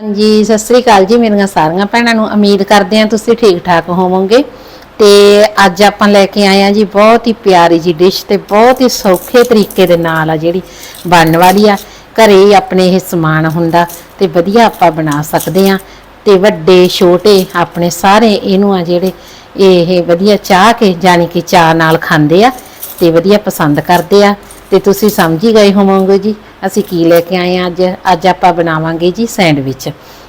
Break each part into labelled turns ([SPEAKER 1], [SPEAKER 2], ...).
[SPEAKER 1] ਹਾਂਜੀ, ਸਤਿ ਸ੍ਰੀ ਅਕਾਲ ਜੀ ਮੇਰੀਆਂ ਸਾਰੀਆਂ ਭੈਣਾਂ ਨੂੰ। ਉਮੀਦ ਕਰਦੇ ਹਾਂ ਤੁਸੀਂ ਠੀਕ ਠਾਕ ਹੋਵੋਗੇ। ਤੇ ਅੱਜ ਆਪਾਂ ਲੈ ਕੇ ਆਏ ਆ ਜੀ ਬਹੁਤ ਹੀ ਪਿਆਰੀ ਜੀ ਡਿਸ਼ ਤੇ ਬਹੁਤ ਹੀ ਸੌਖੇ ਤਰੀਕੇ ਦੇ ਨਾਲ ਆ ਜਿਹੜੀ ਬਣਨ ਵਾਲੀ ਆ। ਘਰੇ ਹੀ ਆਪਣੇ ਇਹ ਸਮਾਨ ਹੁੰਦਾ ਤੇ ਵਧੀਆ ਆਪਾਂ ਬਣਾ ਸਕਦੇ ਆ ਤੇ ਵੱਡੇ, ਛੋਟੇ ਆਪਣੇ ਸਾਰੇ ਇਹਨੂੰ ਆ ਜਿਹੜੇ ਇਹ ਵਧੀਆ ਚਾਹ ਕੇ ਜਾਨੀ ਕਿ ਚਾਹ ਨਾਲ ਖਾਂਦੇ ਆ ਤੇ ਵਧੀਆ ਪਸੰਦ ਕਰਦੇ ਆ। ਤੇ ਤੁਸੀਂ ਸਮਝ ਹੀ ਗਏ ਹੋਵੋਗੇ ਜੀ। ਅਸੀਂ ਕੀ ਲੈ ਕੇ ਆਏ ਆ ਅੱਜ? ਅੱਜ ਆਪਾਂ ਬਣਾਵਾਂਗੇ ਜੀ ਸੈਂਡਵਿਚ।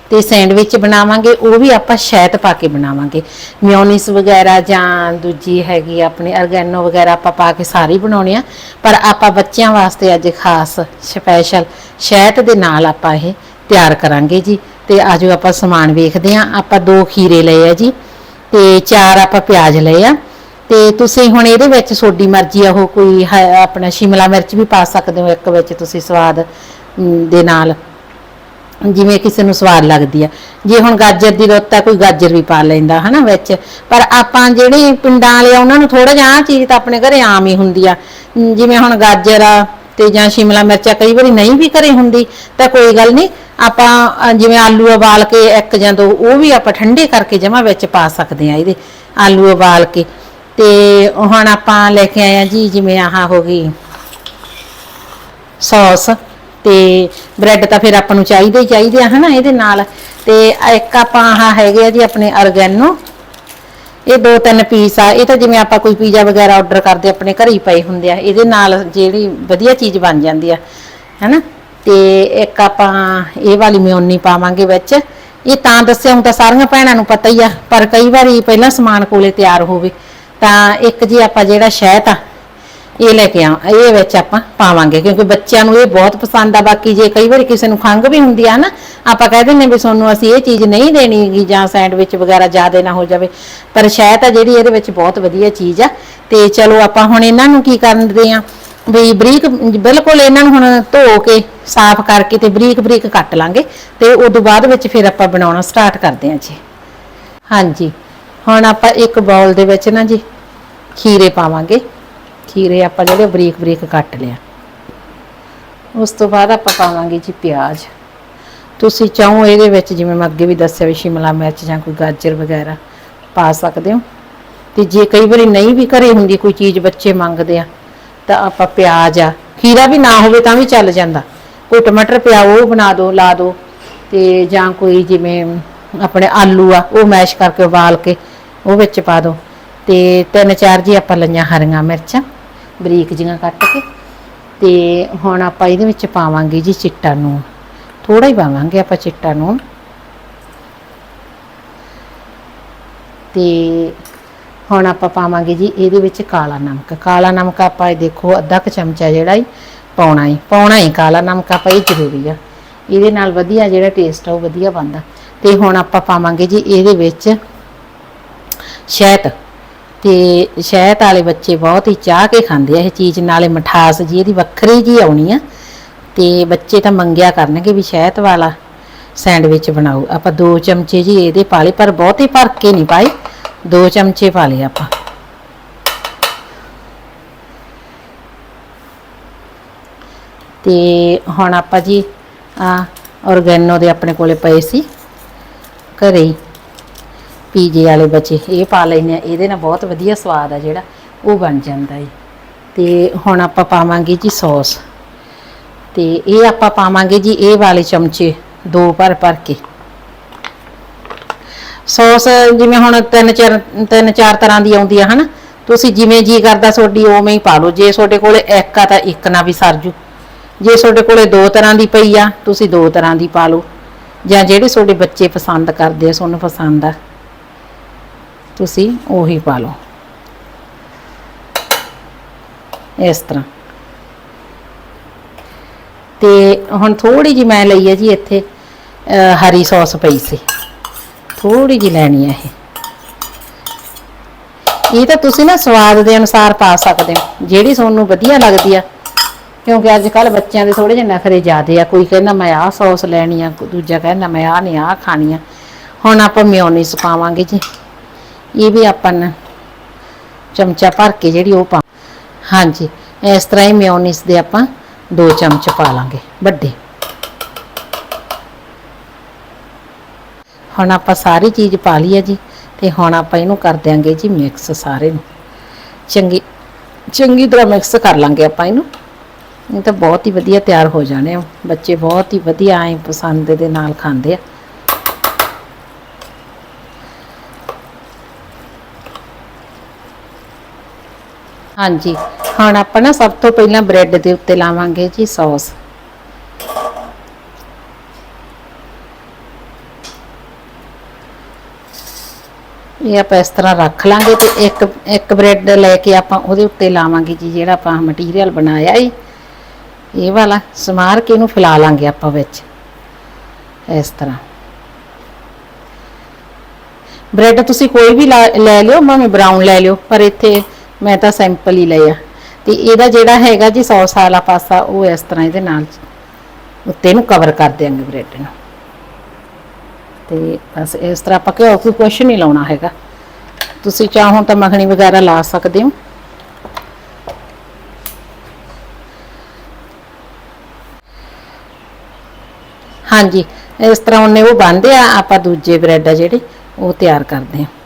[SPEAKER 1] ਤੇ ਸੈਂਡਵਿਚ ਬਣਾਵਾਂਗੇ, ਉਹ ਵੀ ਆਪਾਂ ਸ਼ਹਿਦ ਪਾ ਕੇ ਬਣਾਵਾਂਗੇ। ਮਿਓਨੀਸ ਵਗੈਰਾ ਜਾਂ ਦੂਜੀ ਹੈਗੀ ਆਪਣੇ ਅਰਗੈਨੋ ਵਗੈਰਾ ਆਪਾਂ ਪਾ ਕੇ ਸਾਰੇ ਹੀ ਬਣਾਉਣੇ ਆ। ਪਰ ਆਪਾਂ ਬੱਚਿਆਂ ਵਾਸਤੇ ਅੱਜ ਖਾਸ ਸਪੈਸ਼ਲ ਸ਼ਹਿਦ ਦੇ ਨਾਲ ਆਪਾਂ ਇਹ ਤਿਆਰ ਕਰਾਂਗੇ ਜੀ। ਤੇ ਆਜੋ ਆਪਾਂ ਸਮਾਨ ਵੇਖਦੇ ਆ ਆਪਾਂ ਦੋ ਖੀਰੇ ਲਏ ਆ ਜੀ। ਤੇ ਚਾਰ ਆਪਾਂ ਪਿਆਜ਼ ਲਏ ਆ। ਤੇ ਤੁਸੀਂ ਹੁਣ ਇਹਦੇ ਵਿੱਚ ਤੁਹਾਡੀ ਮਰਜ਼ੀ ਆ ਉਹ ਕੋਈ ਹੈ- ਆਪਣਾ ਸ਼ਿਮਲਾ ਮਿਰਚ ਵੀ ਪਾ ਸਕਦੇ ਹੋ ਇੱਕ ਵਿੱਚ ਤੁਸੀਂ ਸਵਾਦ ਅਮ, ਦੇ ਨਾਲ। ਜਿਵੇਂ ਕਿਸੇ ਨੂੰ ਸਵਾਦ ਲੱਗਦੀ ਆ। ਜੇ ਹੁਣ ਗਾਜਰ ਦੀ ਰੁੱਤ ਆ ਕੋਈ ਗਾਜਰ ਵੀ ਪਾ ਲੈਂਦਾ ਹਨਾ ਵਿੱਚ। ਪਰ ਆਪਾਂ ਜਿਹੜੇ ਪਿੰਡਾਂ ਵਾਲੇ ਆ ਉਹਨਾਂ ਨੂੰ ਥੋੜਾ ਜਿਹਾ ਆਹ ਚੀਜ਼ ਤਾਂ ਆਪਣੇ ਘਰੇ ਆਮ ਹੀ ਹੁੰਦੀ ਆ। ਅਮ, ਜਿਵੇਂ ਹੁਣ ਗਾਜਰ ਆ ਤੇ ਜਾਂ ਸ਼ਿਮਲਾ ਮਿਰਚਾ ਕਈ ਵਾਰੀ ਨਹੀਂ ਵੀ ਘਰੇ ਹੁੰਦੀ ਤਾਂ ਕੋਈ ਗੱਲ ਨਹੀਂ ਆਪਾਂ ਅ, ਜਿਵੇਂ ਆਲੂ ਉਬਾਲ ਕੇ ਇੱਕ ਜਾਂ ਦੋ ਉਹ ਵੀ ਆਪਾਂ ਠੰਡੇ ਕਰਕੇ ਜਮਾ ਵਿੱਚ ਪਾ ਸਕਦੇ ਆ ਇਹਦੇ ਆਲੂ ਉਬਾਲ ਕੇ। ਤੇ ਹੁਣ ਆਪਾਂ ਲੈ ਕੇ ਆਏ ਆ ਜੀ, ਜਿਵੇਂ ਆਹ ਹੋ ਗਈ ਸੌਸ ਤੇ ਬ੍ਰੈਡ ਤਾਂ ਫਿਰ ਆਪਾਂ ਨੂੰ ਚਾਹੀਦੇ ਹੀ ਚਾਹੀਦੇ ਆ, ਹਨਾ, ਇਹਦੇ ਨਾਲ। ਤੇ ਇੱਕ ਆਪਾਂ ਆਹ ਹੈਗੇ ਆ ਜੀ ਆਪਣੇ ਅਰਗੈਨੋ। ਇਹ ਦੋ ਤਿੰਨ ਪੀਸ ਆ, ਇਹ ਤਾਂ ਜਿਵੇਂ ਆਪਾਂ ਕੋਈ ਪੀਜ਼ਾ ਵਗੈਰਾ ਆਰਡਰ ਕਰਦੇ, ਆਪਣੇ ਘਰੇ ਹੀ ਪਏ ਹੁੰਦੇ ਆ। ਇਹਦੇ ਨਾਲ ਜਿਹੜੀ ਵਧੀਆ ਚੀਜ਼ ਬਣ ਜਾਂਦੀ ਆ, ਹੈਨਾ। ਤੇ ਇੱਕ ਆਪਾਂ ਇਹ ਵਾਲੀ ਮਿਉਨੀ ਪਾਵਾਂਗੇ ਵਿੱਚ। ਇਹ ਤਾਂ ਦੱਸਿਆ, ਹੁਣ ਤਾਂ ਸਾਰੀਆਂ ਭੈਣਾਂ ਨੂੰ ਪਤਾ ਹੀ ਆ, ਪਰ ਕਈ ਵਾਰੀ ਪਹਿਲਾਂ ਸਮਾਨ ਕੋਲੇ ਤਿਆਰ ਹੋਵੇ। ਤਾਂ ਇੱਕ ਜੀ ਆਪਾਂ ਜਿਹੜਾ ਸ਼ਹਿਦ ਆ, ਇਹ ਲੈ ਕੇ ਆ, ਇਹ ਵਿੱਚ ਆਪਾਂ ਪਾਵਾਂਗੇ, ਕਿਉਂਕਿ ਬੱਚਿਆਂ ਨੂੰ ਇਹ ਬਹੁਤ ਪਸੰਦ ਆ। ਬਾਕੀ ਜੇ ਕਈ ਵਾਰੀ ਕਿਸੇ ਨੂੰ ਖੰਘ ਵੀ ਹੁੰਦੀ ਆ ਨਾ, ਆਪਾਂ ਕਹਿ ਦਿੰਨੇ ਵੀ ਤੁਹਾਨੂੰ ਅਸੀਂ ਇਹ ਚੀਜ਼ ਨਹੀਂ ਦੇਣੀ ਜਾਂ ਸੈਂਡਵਿਚ ਵਗੈਰਾ ਜ਼ਿਆਦਾ ਨਾ ਹੋ ਜਾਵੇ। ਪਰ ਸ਼ਾਇਦ ਆ ਜਿਹੜੀ ਇਹਦੇ ਵਿੱਚ ਬਹੁਤ ਵਧੀਆ ਚੀਜ਼ ਆ। ਤੇ ਚਲੋ ਆਪਾਂ ਹੁਣ ਇਹਨਾਂ ਨੂੰ ਕੀ ਕਰਨ ਦੇ ਆ, ਵੀ ਬਰੀਕ, ਬਿਲਕੁਲ ਇਹਨਾਂ ਨੂੰ ਹੁਣ ਧੋ ਕੇ, ਸਾਫ਼ ਕਰਕੇ ਤੇ ਬਰੀਕ ਬਰੀਕ ਕੱਟ ਲਾਂਗੇ ਤੇ ਉਦੋਂ ਬਾਅਦ ਵਿੱਚ ਫਿਰ ਆਪਾਂ ਬਣਾਉਣਾ ਸਟਾਰਟ ਕਰਦੇ ਆ ਜੀ। ਹਾਂਜੀ, ਹੁਣ ਆਪਾਂ ਇੱਕ ਬਾਉਲ ਦੇ ਵਿੱਚ ਨਾ ਜੀ ਖੀਰੇ ਪਾਵਾਂਗੇ। ਖੀਰੇ ਆਪਾਂ ਜਿਹੜੇ ਬਰੀਕ ਬਰੀਕ ਕੱਟ ਲਿਆ ਉਸ ਤੋਂ ਬਾਅਦ ਆਪਾਂ ਪਾਵਾਂਗੇ ਜੀ ਪਿਆਜ਼। ਤੁਸੀਂ ਚਾਹੋ ਇਹਦੇ ਵਿੱਚ ਜਿਵੇਂ ਮੈਂ ਅੱਗੇ ਵੀ ਦੱਸਿਆ ਵੀ ਸ਼ਿਮਲਾ ਮਿਰਚ ਜਾਂ ਕੋਈ ਗਾਜਰ ਵਗੈਰਾ ਪਾ ਸਕਦੇ ਹੋ। ਤੇ ਜੇ ਕਈ ਵਾਰੀ ਨਹੀਂ ਵੀ ਘਰੇ ਹੁੰਦੀ ਕੋਈ ਚੀਜ਼ ਬੱਚੇ ਮੰਗਦੇ ਆ, ਤਾਂ ਆਪਾਂ ਪਿਆਜ਼ ਆ, ਖੀਰਾ ਵੀ ਨਾ ਹੋਵੇ ਤਾਂ ਵੀ ਚੱਲ ਜਾਂਦਾ। ਕੋਈ ਟਮਾਟਰ ਪਿਆ ਉਹ ਬਣਾ ਦਿਓ ਲਾ ਦਿਓ ਤੇ ਜਾਂ ਕੋਈ ਜਿਵੇਂ ਆਪਣੇ ਆਲੂ ਆ, ਉਹ ਮੈਸ਼ ਕਰਕੇ ਉਬਾਲ ਕੇ ਉਹ ਵਿੱਚ ਪਾ ਦਿਓ ਤੇ ਤਿੰਨ ਚਾਰ ਜੀ ਆਪਾਂ ਲਈਆਂ ਹਰੀਆਂ ਮਿਰਚਾਂ, ਬਰੀਕ ਜੀਆਂ ਕੱਟ ਕੇ ਤੇ ਹੁਣ ਆਪਾਂ ਇਹਦੇ ਵਿੱਚ ਪਾਵਾਂਗੇ ਜੀ ਚਿੱਟਾ ਨੂਣ ਥੋੜਾ ਹੀ ਪਾਵਾਂਗੇ ਆਪਾਂ ਚਿੱਟਾ ਨੂਣ ਤੇ ਹੁਣ ਆਪਾਂ ਪਾਵਾਂਗੇ ਜੀ ਇਹਦੇ ਵਿੱਚ ਕਾਲਾ ਨਮਕ। ਕਾਲਾ ਨਮਕ ਆਪਾਂ ਇਹ ਦੇਖੋ ਅੱਧਾ ਕੁ ਚਮਚਾ ਜਿਹੜਾ ਹੀ ਪਾਉਣਾ ਹੈ ਪਾਉਣਾ ਹੈ ਕਾਲਾ ਨਮਕ ਆਪਾਂ ਇਹ ਜ਼ਰੂਰੀ ਆ। ਇਹਦੇ ਨਾਲ ਵਧੀਆ ਜਿਹੜਾ ਟੇਸਟ ਆ ਉਹ ਵਧੀਆ ਬਣਦਾ। ਤੇ ਹੁਣ ਆਪਾਂ ਪਾਵਾਂਗੇ ਜੀ ਇਹਦੇ ਵਿੱਚ ਸ਼ਹਿਦ। ਤੇ ਸ਼ਹਿਦ ਵਾਲੇ ਬੱਚੇ ਬਹੁਤ ਹੀ ਚਾਹ ਕੇ ਖਾਂਦੇ ਆ ਇਹ ਚੀਜ਼, ਨਾਲੇ ਮਠਾਸ ਜੀ, ਇਹਦੀ ਵੱਖਰੀ ਜੀ ਆਉਣੀ ਆ। ਤੇ ਬੱਚੇ ਤਾਂ ਮੰਗਿਆ ਕਰਨਗੇ ਵੀ ਸ਼ਹਿਦ ਵਾਲਾ ਸੈਂਡਵਿਚ ਬਣਾਓ। ਆਪਾਂ ਦੋ ਚਮਚੇ ਜੀ ਇਹਦੇ ਪਾ ਲਏ, ਪਰ ਬਹੁਤੇ ਭਰ ਕੇ ਨਹੀਂ ਪਾਏ। ਦੋ ਚਮਚੇ ਪਾ ਲਏ ਆਪਾਂ। ਤੇ ਹੁਣ ਆਪਾਂ ਜੀ ਆ ਔਰਗੈਨੋ ਦੇ ਆਪਣੇ ਕੋਲੇ ਪਏ ਸੀ। ਘਰੇ ਹੀ। ਪੀਜੇ ਵਾਲੇ ਬੱਚੇ ਇਹ ਪਾ ਲੈਨੇ ਆ, ਇਹਦੇ ਨਾਲ ਬਹੁਤ ਵਧੀਆ ਸਵਾਦ ਆ ਜਿਹੜਾ, ਉਹ ਬਣ ਜਾਂਦਾ ਏ। ਤੇ ਹੁਣ ਆਪਾਂ ਪਾਵਾਂਗੇ ਜੀ ਸੌਸ। ਤੇ ਇਹ ਆਪਾਂ ਪਾਵਾਂਗੇ ਜੀ ਇਹ ਵਾਲੇ ਚਮਚੇ, ਦੋ ਭਰ ਭਰ ਕੇ। ਸੌਸ ਜਿਵੇਂ ਹੁਣ ਤਿੰਨ ਚਾਰ ਤਿੰਨ ਚਾਰ ਤਰ੍ਹਾਂ ਦੀ ਆਉਂਦੀ ਆ, ਹਨਾ? ਤੁਸੀਂ ਜਿਵੇਂ ਜੀ ਕਰਦਾ ਤੁਹਾਡੀ ਉਵੇਂ ਹੀ ਪਾ ਲਓ। ਜੇ ਤੁਹਾਡੇ ਕੋਲੇ ਇੱਕ ਆ ਤਾਂ ਇੱਕ ਨਾਲ ਵੀ ਸਰ ਸਰਜੂ ਜੇ ਤੁਹਾਡੇ ਕੋਲੇ ਦੋ ਤਰ੍ਹਾਂ ਦੀ ਪਈ ਆ, ਤੁਸੀਂ ਦੋ ਤਰ੍ਹਾਂ ਦੀ ਪਾ ਲਓ। ਜਾਂ ਜਿਹੜੇ ਤੁਹਾਡੇ ਬੱਚੇ ਪਸੰਦ ਕਰਦੇ ਆ ਤੁਹਾਨੂੰ ਪਸੰਦ ਆ। ਤੁਸੀਂ ਉਹੀ ਪਾ ਲਓ। ਇਸ ਤਰ੍ਹਾਂ। ਤੇ ਹੁਣ ਥੋੜੀ ਜੀ ਮੈਂ ਲਈ ਹੈ ਜੀ ਇੱਥੇ ਹਰੀ ਸੌਸ ਪਈ ਸੀ। ਥੋੜੀ ਜੀ ਲੈਣੀ ਹੈ ਇਹ। ਇਹ ਤਾਂ ਤੁਸੀਂ ਨਾ ਸਵਾਦ ਦੇ ਅਨੁਸਾਰ ਪਾ ਸਕਦੇ ਹੋ। ਜਿਹੜੀ ਤੁਹਾਨੂੰ ਵਧੀਆ ਲੱਗਦੀ ਆ। ਕਿਉਂਕਿ ਅੱਜ ਕੱਲ ਬੱਚਿਆਂ ਦੇ ਥੋੜੇ ਜਿਹੇ ਨਖਰੇ ਜ਼ਿਆਦੇ ਆ। ਕੋਈ ਕਹਿੰਦਾ ਮੈਂ ਆਹ ਸੌਸ ਲੈਣੀ ਆ ਦੂਜਾ ਕਹਿੰਦਾ ਮੈਂ ਆਹ ਨਹੀਂ, ਆਹ ਖਾਣੀ ਆ। ਹੁਣ ਆਪਾਂ ਮਿਓਨੀਸ ਪਾਵਾਂਗੇ ਜੀ। ਇਹ ਵੀ ਆਪਾਂ ਨੇ ਚਮਚਾ ਭਰ ਕੇ ਜਿਹੜੀ ਉਹ ਪਾ ਹਾਂਜੀ, ਇਸ ਤਰ੍ਹਾਂ ਹੀ ਮਿਓਨੀਸ ਦੇ ਆਪਾਂ ਦੋ ਚਮਚ ਪਾ ਲਾਂਗੇ, ਵੱਡੇ। ਹੁਣ ਆਪਾਂ ਸਾਰੀ ਚੀਜ਼ ਪਾ ਲਈ ਹੈ ਜੀ, ਤੇ ਹੁਣ ਆਪਾਂ ਇਹਨੂੰ ਕਰ ਦਿਆਂਗੇ ਜੀ ਮਿਕਸ ਸਾਰੇ ਨੂੰ। ਚੰਗੀ ਚੰਗੀ ਤਰ੍ਹਾਂ ਮਿਕਸ ਕਰ ਲਾਂਗੇ ਆਪਾਂ ਇਹਨੂੰ। ਇਹ ਤਾਂ ਬਹੁਤ ਹੀ ਵਧੀਆ ਤਿਆਰ ਹੋ ਜਾਣੇ ਆ। ਬੱਚੇ ਬਹੁਤ ਹੀ ਵਧੀਆ ਐ ਪਸੰਦ ਦੇ ਨਾਲ ਖਾਂਦੇ ਆ। ਹਾਂਜੀ। ਹੁਣ ਆਪਾਂ ਨਾ ਸਭ ਤੋਂ ਪਹਿਲਾਂ ਬ੍ਰੈਡ ਦੇ ਉੱਤੇ ਲਾਵਾਂਗੇ ਜੀ ਸੌਸ। ਇਹ ਆਪਾਂ ਇਸ ਤਰ੍ਹਾਂ ਰੱਖ ਲਾਂਗੇ ਤੇ ਇੱਕ ਇੱਕ ਬ੍ਰੈਡ ਲੈ ਕੇ ਆਪਾਂ ਉਹਦੇ ਉੱਤੇ ਲਾਵਾਂਗੇ ਜੀ, ਜਿਹੜਾ ਆਪਾਂ ਮਟੀਰੀਅਲ ਬਣਾਇਆ ਏ ਇਹ ਵਾਲਾ ਸਮਾਰ ਕੇ ਇਹਨੂੰ ਫੈਲਾ ਲਾਂਗੇ ਆਪਾਂ ਵਿੱਚ। ਇਸ ਤਰ੍ਹਾਂ। ਬ੍ਰੈਡ ਤੁਸੀਂ ਕੋਈ ਵੀ ਲਾ- ਲੈ ਲਿਓ, ਭਾਵੇਂ ਬਰਾਊਨ ਲੈ ਲਿਓ, ਪਰ ਇੱਥੇ ਮੈਂ ਤਾਂ ਸਿੰਪਲ ਹੀ ਲਿਆ ਤੇ ਇਹਦਾ ਜਿਹੜਾ ਹੈਗਾ ਜੀ ਸੌਸ ਵਾਲਾ ਪਾਸਾ, ਉਹ ਇਸ ਤਰ੍ਹਾਂ ਇਹਦੇ ਨਾਲ ਉੱਤੇ ਨੂੰ ਕਵਰ ਕਰ ਦਿਆਂਗੇ ਬ੍ਰੈਡ ਨੂੰ। ਤੇ ਬਸ ਇਸ ਤਰ੍ਹਾਂ ਆਪਾਂ ਘਿਓ ਕੋਈ ਕੁਛ ਨਹੀਂ ਲਾਉਣਾ ਹੈਗਾ। ਤੁਸੀਂ ਚਾਹੋ ਤਾਂ ਮੱਖਣੀ ਵਗੈਰਾ ਲਾ ਸਕਦੇ ਹੋ। ਹਾਂਜੀ, ਇਸ ਤਰ੍ਹਾਂ ਉਹਨੇ ਉਹ ਬੰਨਦੇ ਆ, ਆਪਾਂ ਦੂਜੇ ਬ੍ਰੈਡ ਆ ਜਿਹੜੇ, ਉਹ ਤਿਆਰ ਕਰਦੇ ਹਾਂ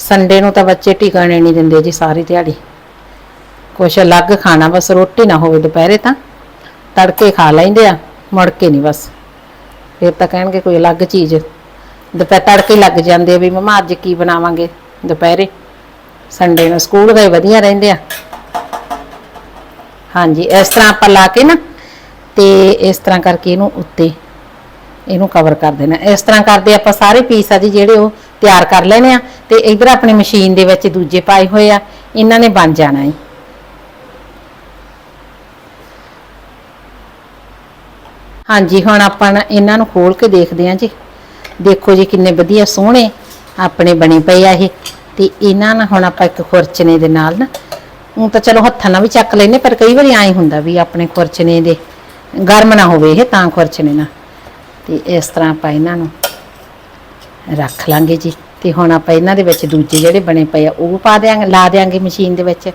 [SPEAKER 1] ਸੰਡੇ ਨੂੰ ਤਾਂ ਬੱਚੇ ਟਿਕਾਣੇ ਨਹੀਂ ਦਿੰਦੇ ਜੀ ਸਾਰੀ ਦਿਹਾੜੀ। ਕੁਛ ਅਲੱਗ ਖਾਣਾ, ਬਸ ਰੋਟੀ ਨਾ ਹੋਵੇ ਦੁਪਹਿਰੇ ਤਾਂ। ਤੜਕੇ ਖਾ ਲੈਂਦੇ ਆ, ਮੁੜ ਕੇ ਨਹੀਂ ਬਸ। ਫਿਰ ਤਾਂ ਕਹਿਣਗੇ ਕੋਈ ਅਲੱਗ ਚੀਜ਼। ਦੁਪਹਿਰ ਤੜਕੇ ਲੱਗ ਜਾਂਦੇ ਆ ਵੀ ਮਮਾ ਅੱਜ ਕੀ ਬਣਾਵਾਂਗੇ ਦੁਪਹਿਰੇ? ਸੰਡੇ ਨੂੰ ਸਕੂਲ ਗਏ, ਵਧੀਆ ਰਹਿੰਦੇ ਆ। ਹਾਂਜੀ, ਇਸ ਤਰ੍ਹਾਂ ਆਪਾਂ ਲਾ ਕੇ ਨਾ, ਤੇ ਇਸ ਤਰ੍ਹਾਂ ਕਰਕੇ ਇਹਨੂੰ ਉੱਤੇ ਇਹਨੂੰ ਕਵਰ ਕਰ ਦੇਣਾ। ਇਸ ਤਰ੍ਹਾਂ ਕਰਦੇ ਆਪਾਂ ਸਾਰੇ ਪੀਸ ਆ ਜੀ, ਜਿਹੜੇ ਉਹ ਤਿਆਰ ਕਰ ਲੈਣੇ ਆ ਤੇ ਇਧਰ ਆਪਣੀ ਮਸ਼ੀਨ ਦੇ ਵਿੱਚ ਦੂਜੇ ਪਾਏ ਹੋਏ ਆ। ਇਹਨਾਂ ਨੇ ਬਣ ਜਾਣਾ ਹੈ ਹਾਂਜੀ, ਹੁਣ ਆਪਾਂ ਨਾ ਇਹਨਾਂ ਨੂੰ ਖੋਲ ਕੇ ਦੇਖਦੇ ਹਾਂ ਜੀ। ਦੇਖੋ ਜੀ ਕਿੰਨੇ ਵਧੀਆ ਸੋਹਣੇ ਆਪਣੇ ਬਣੇ ਪਏ ਆ ਇਹ। ਤੇ ਇਹਨਾਂ ਨਾਲ ਹੁਣ ਆਪਾਂ ਇੱਕ ਖੁਰਚਨੇ ਦੇ ਨਾਲ ਨਾ ਉਹ ਤਾਂ ਚਲੋ ਹੱਥਾਂ ਨਾਲ ਵੀ ਚੱਕ ਲੈਨੇ, ਪਰ ਕਈ ਵਾਰੀ ਐਂ ਹੁੰਦਾ ਵੀ ਆਪਣੇ ਖੁਰਚਨੇ ਦੇ ਗਰਮ ਨਾ ਹੋਵੇ ਇਹ ਤਾਂ ਖੁਰਚਣੇ ਨਾਲ। ਤੇ ਇਸ ਤਰ੍ਹਾਂ ਆਪਾਂ ਇਹਨਾਂ ਨੂੰ ਰੱਖ ਲਾਂਗੇ ਜੀ। ਤੇ ਹੁਣ ਆਪਾਂ ਇਹਨਾਂ ਦੇ ਵਿੱਚ ਦੂਜੇ ਜਿਹੜੇ ਬਣੇ ਪਏ ਆ, ਉਹ ਪਾ ਦਿਆਂਗੇ, ਲਾ ਦਿਆਂਗੇ ਮਸ਼ੀਨ ਦੇ ਵਿੱਚ।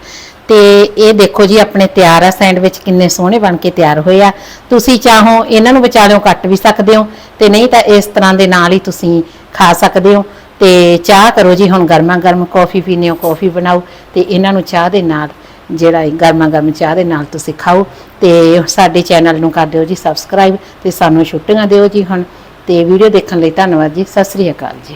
[SPEAKER 1] ਤੇ ਇਹ ਦੇਖੋ ਜੀ, ਆਪਣੇ ਤਿਆਰ ਆ, ਸੈਂਡਵਿਚ ਕਿੰਨੇ ਸੋਹਣੇ ਬਣ ਕੇ ਤਿਆਰ ਹੋਏ ਆ। ਤੁਸੀਂ ਚਾਹੋ ਇਹਨਾਂ ਨੂੰ ਵਿਚਾਲਿਓਂ ਕੱਟ ਵੀ ਸਕਦੇ ਹੋ। ਤੇ ਨਹੀਂ ਤਾਂ ਇਸ ਤਰ੍ਹਾਂ ਦੇ ਨਾਲ ਹੀ ਤੁਸੀਂ ਖਾ ਸਕਦੇ ਹੋ। ਤੇ ਚਾਹ ਕਰੋ ਜੀ, ਹੁਣ ਗਰਮਾ ਗਰਮ ਕੌਫੀ ਪੀਨੇ ਹੋ, ਕੌਫੀ ਬਣਾਓ। ਤੇ ਇਹਨਾਂ ਨੂੰ ਚਾਹ ਦੇ ਨਾਲ, ਜਿਹੜਾ ਗਰਮਾ ਗਰਮ ਚਾਹ ਦੇ ਨਾਲ ਤੁਸੀਂ ਖਾਓ। ਤੇ ਸਾਡੇ ਚੈਨਲ ਨੂੰ ਕਰ ਦਿਓ ਜੀ, ਸਬਸਕ੍ਰਾਈਬ। ਤੇ ਸਾਨੂੰ ਛੁੱਟੀਆਂ ਦਿਓ ਜੀ ਹੁਣ। ਤੇ ਵੀਡੀਓ ਦੇਖਣ ਲਈ ਧੰਨਵਾਦ ਜੀ। ਸਤਿ ਸ੍ਰੀ ਅਕਾਲ ਜੀ।